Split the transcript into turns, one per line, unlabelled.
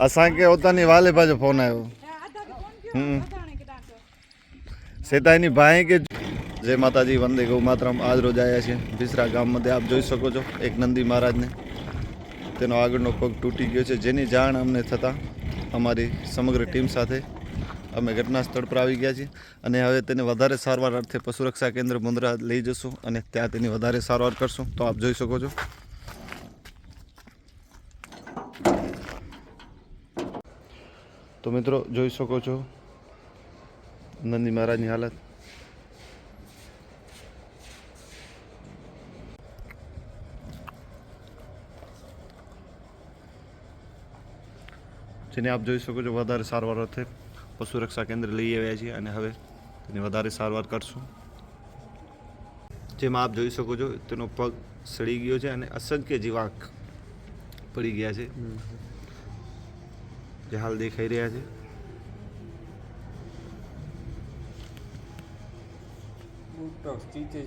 असांखे उतां जी वाले पाहिंजो फोन आयो हम्म। સેતાઈની ભાઈ કે જય માતાજી વંદે ગૌ માતરમ આજ રોજ આવ્યા છે વિસરા ગામમાંથી આપ જોઈ શકો છો એક નંદી મહારાજને તેનો આગળનો પગ તૂટી ગયો છે જેની જાણ અમને થતાં અમારી સમગ્ર ટીમ સાથે અમે ઘટના સ્થળ પર આવી ગયા છીએ અને હવે તેને વધારે સારવાર અર્થે પશુ રક્ષા કેન્દ્ર મુંદ્રા લઈ જશું અને ત્યાં તેની વધારે સારવાર કરશું તો આપ જોઈ શકો છો તો મિત્રો, જોઈ શકો છો. નંદી મહારાજની હાલત. જેને આપ જોઈ શકો છો, વધારે સારવાર અર્થે પશુ રક્ષા કેન્દ્ર લઈ આવ્યા છીએ અને હવે તેની વધારે સારવાર કરશું. જેમાં આપ જોઈ શકો છો, તેનો પગ સડી ગયો છે અને અસંખ્ય જીવાક પડી ગયા છે. જે હાલ દેખાઈ રહ્યા છે.
બુટો સ્થિતિ